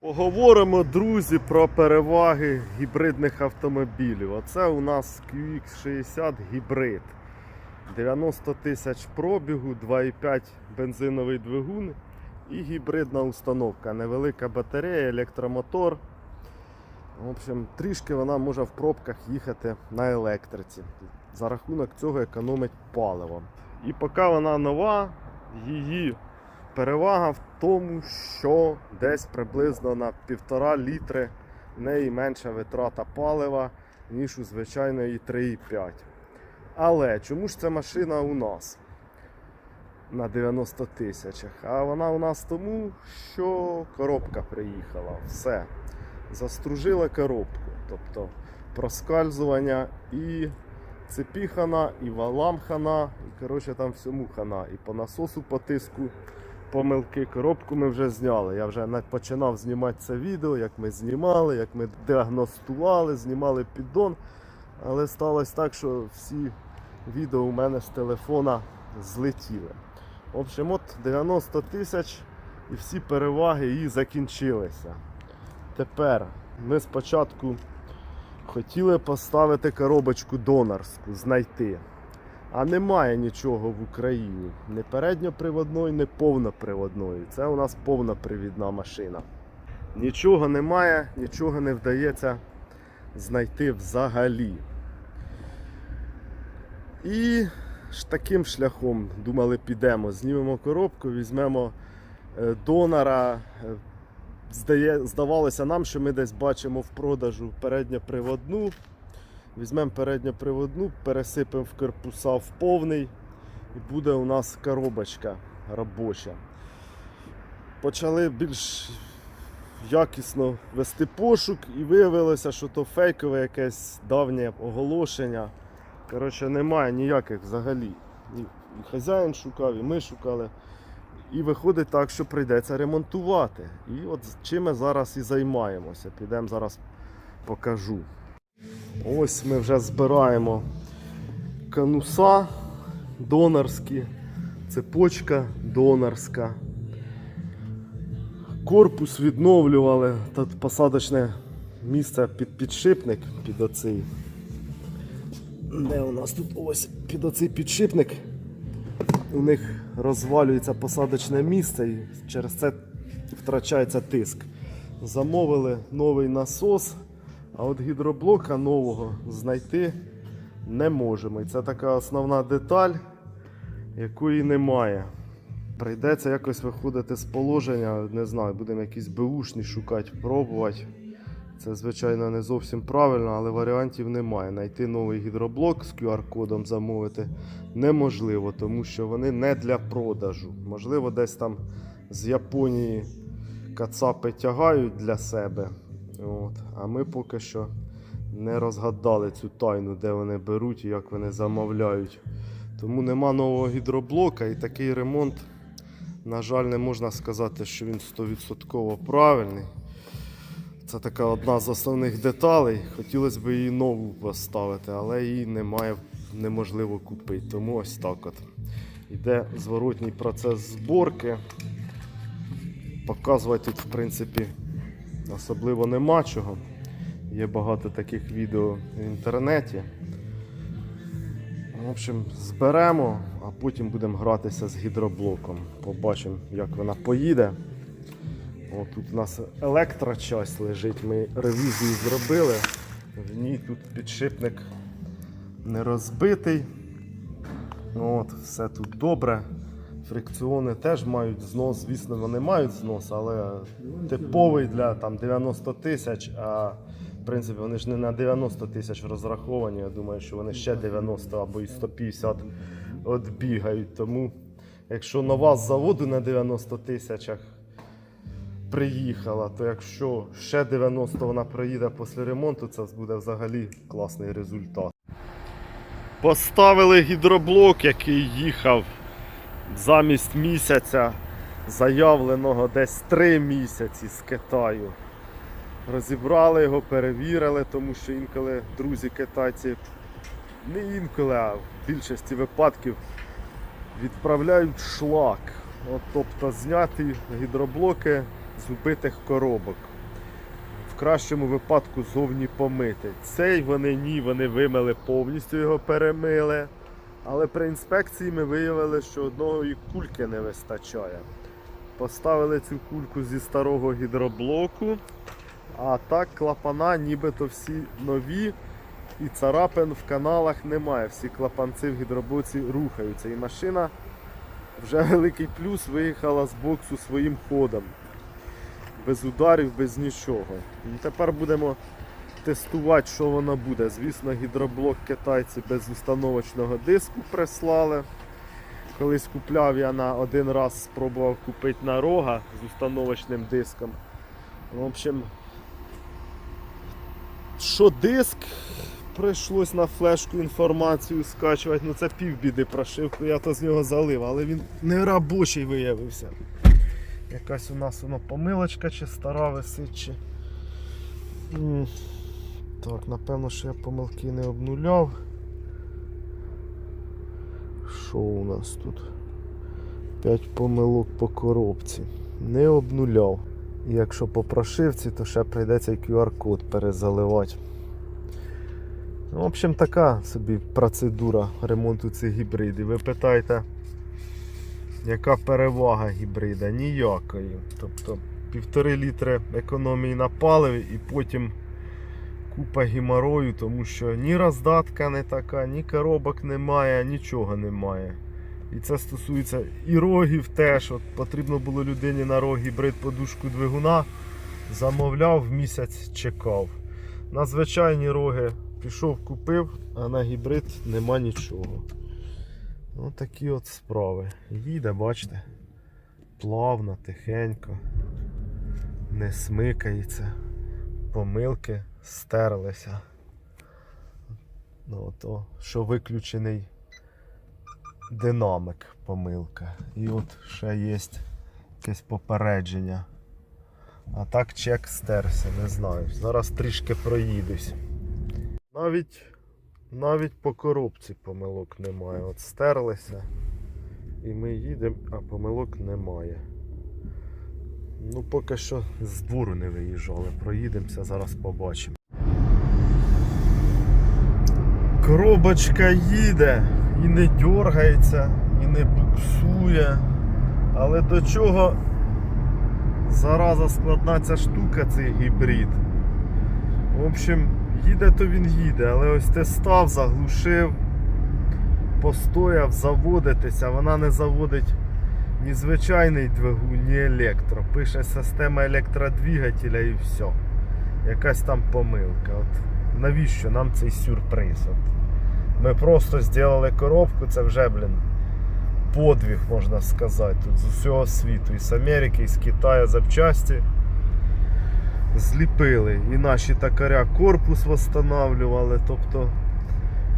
Поговоримо, друзі, про переваги гібридних автомобілів. Оце у нас QX60 гібрид. 90 тисяч пробігу, 2,5 бензиновий двигун і гібридна установка. Невелика батарея, електромотор. В общем, трішки вона може в пробках їхати на електриці. За рахунок цього економить паливо. І поки вона нова, її перевага в тому, що десь приблизно на півтора літри в неї менша витрата палива, ніж у звичайної 3,5. Але чому ж ця машина у нас на 90 тисячах? А вона у нас тому, що коробка приїхала. Все. Застружила коробку. Тобто проскальзування і цепі хана, і валам хана, і коротше там всьому хана. І по насосу по тиску помилки. Коробку ми вже зняли. Я вже починав знімати це відео, як ми знімали, як ми діагностували, знімали піддон. Але сталося так, що всі відео у мене з телефона злетіли. В общем, от 90 тисяч і всі переваги її закінчилися. Тепер ми спочатку хотіли поставити коробочку донорську, знайти. А немає нічого в Україні. Ні передньоприводної, ні повноприводної. Це у нас повнопривідна машина. Нічого немає, нічого не вдається знайти взагалі. І таким шляхом думали, підемо. Знімемо коробку, візьмемо е, донора. Е, здавалося нам, що ми десь бачимо в продажу передньоприводну. Візьмемо передньоприводну, пересипемо в корпуса в повний і буде у нас коробочка робоча. Почали більш якісно вести пошук і виявилося, що то фейкове якесь давнє оголошення. Коротше, немає ніяких взагалі. І хазяїн шукав, і ми шукали. І виходить так, що прийдеться ремонтувати. І от чим ми зараз і займаємося. Підемо зараз покажу. Ось ми вже збираємо кануса донорські, цепочка донорська. Корпус відновлювали, тут посадочне місце під підшипник, під оцей. Де у нас тут ось під оцей підшипник? У них розвалюється посадочне місце і через це втрачається тиск. Замовили новий насос, а от гідроблока нового знайти не можемо. І це така основна деталь, якої немає. Прийдеться якось виходити з положення, не знаю, будемо якісь беушні шукати, пробувати. Це, звичайно, не зовсім правильно, але варіантів немає. Найти новий гідроблок з QR-кодом замовити неможливо, тому що вони не для продажу. Можливо, десь там з Японії кацапи тягають для себе. От. А ми поки що не розгадали цю тайну, де вони беруть і як вони замовляють. Тому нема нового гідроблока і такий ремонт, на жаль, не можна сказати, що він 100% правильний. Це така одна з основних деталей. Хотілося б її нову поставити, але її немає, неможливо купити. Тому ось так от. Іде зворотній процес зборки. Показувати тут, в принципі, особливо нема чого. Є багато таких відео в інтернеті. В общем, зберемо, а потім будемо гратися з гідроблоком. Побачимо, як вона поїде. О, тут у нас електрочасть лежить. Ми ревізію зробили. В ній тут підшипник не розбитий. От, все тут добре. Фрикціони теж мають знос, звісно, вони мають знос, але типовий для там, 90 тисяч, а в принципі вони ж не на 90 тисяч розраховані. Я думаю, що вони ще 90 або і 150 відбігають. Тому якщо нова з заводу на 90 тисячах приїхала, то якщо ще 90 вона приїде після ремонту, це буде взагалі класний результат. Поставили гідроблок, який їхав замість місяця, заявленого десь 3 місяці з Китаю. Розібрали його, перевірили, тому що інколи друзі китайці, не інколи, а в більшості випадків відправляють шлак. От, тобто зняті гідроблоки з убитих коробок. В кращому випадку зовні помити. Цей вони ні, вони вимили повністю його перемили. Але при інспекції ми виявили, що одної кульки не вистачає. Поставили цю кульку зі старого гідроблоку, а так клапана нібито всі нові і царапин в каналах немає. Всі клапанці в гідроблоці рухаються. І машина вже великий плюс виїхала з боксу своїм ходом. Без ударів, без нічого. І тепер будемо тестувати, що воно буде. Звісно, гідроблок китайці без установочного диску прислали. Колись купляв я на один раз, спробував купити на рога з установочним диском. В общем, що диск, прийшлось на флешку інформацію скачувати. Ну це півбіди прошивку, я то з нього залив, але він не робочий виявився. Якась у нас воно помилочка чи стара висить, чи. Так, напевно, що я помилки не обнуляв. Що у нас тут? 5 помилок по коробці. Не обнуляв. І якщо по прошивці, то ще прийдеться QR-код перезаливати. Ну, В общем, така собі процедура ремонту цих гібридів. Ви питаєте, яка перевага гібрида? Ніякої. Тобто півтори літри економії на паливі і потім купа геморою, тому що ні роздатка не така, ні коробок немає, нічого немає. І це стосується і рогів теж. От потрібно було людині на рог гібрид подушку двигуна. Замовляв, місяць чекав. На звичайні роги пішов, купив, а на гібрид нема нічого. Ось такі от справи. Їде, бачите, плавно, тихенько, не смикається, помилки стерлися. Ну, то, що виключений динамик помилка. І от ще є якесь попередження. А так чек стерся, не знаю. Зараз трішки проїдусь. Навіть, навіть по коробці помилок немає. От стерлися. І ми їдемо, а помилок немає. Ну, поки що з двору не виїжджали. Проїдемося, зараз побачимо. Коробочка їде і не дергається, і не буксує. Але до чого зараза складна ця штука, цей гібрид. В общем, їде то він їде, але ось ти став, заглушив, постояв, заводитися, вона не заводить ні звичайний двигун, ні електро. Пише система електродвигателя і все. Якась там помилка. От навіщо нам цей сюрприз? От. Ми просто зробили коробку, це вже, блін, подвиг, можна сказати, тут з усього світу. І з Америки, і з Китаю запчасті зліпили. І наші токаря корпус восстанавливали. Тобто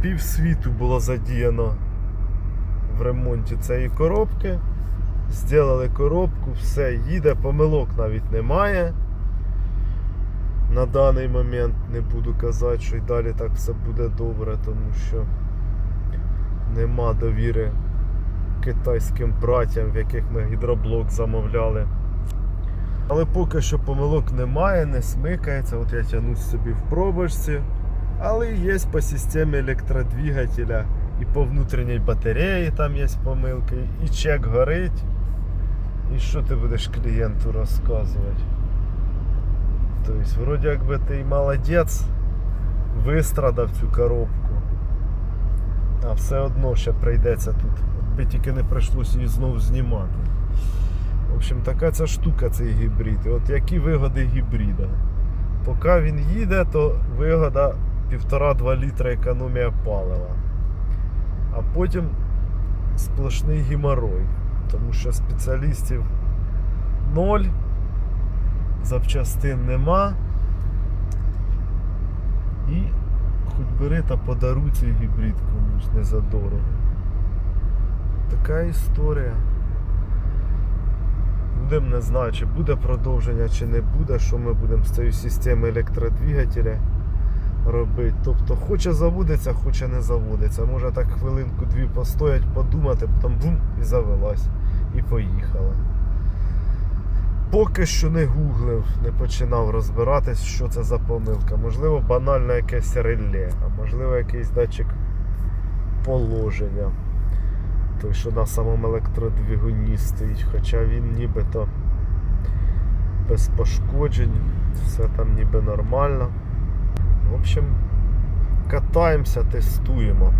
пів світу було задіяно в ремонті цієї коробки. Зробили коробку, все, їде, помилок навіть немає. На даний момент не буду казати, що й далі так все буде добре, тому що нема довіри китайським братям, в яких ми гідроблок замовляли. Але поки що помилок немає, не смикається. От я тянусь собі в пробочці. Але є по системі електродвигателя і по внутрішній батареї там є помилки, і чек горить. І що ти будеш клієнту розказувати? Тобто, вроді якби ти молодець, вистрадав цю коробку. А все одно ще прийдеться тут. Би тільки не прийшлося її знову знімати. В общем, така ця штука, цей гібрид. І от які вигоди гібрида. Поки він їде, то вигода 1,5-2 літра економія палива. А потім сплошний геморой. Тому що спеціалістів ноль, запчастин нема. І хоч бери та подаруй цей гібрид комусь не задорого. Така історія. Будемо не знаю, чи буде продовження, чи не буде, що ми будемо з цією системою електродвигателя робити. Тобто хоче заводиться, хоче не заводиться. Може так хвилинку-дві постоять, подумати, потім бум і завелась. І поїхала. Поки що не гуглив, не починав розбиратись, що це за помилка. Можливо, банально якесь реле, а можливо якийсь датчик положення. Той, що на самому електродвигуні стоїть, хоча він нібито без пошкоджень, все там ніби нормально. В общем, катаємося, тестуємо.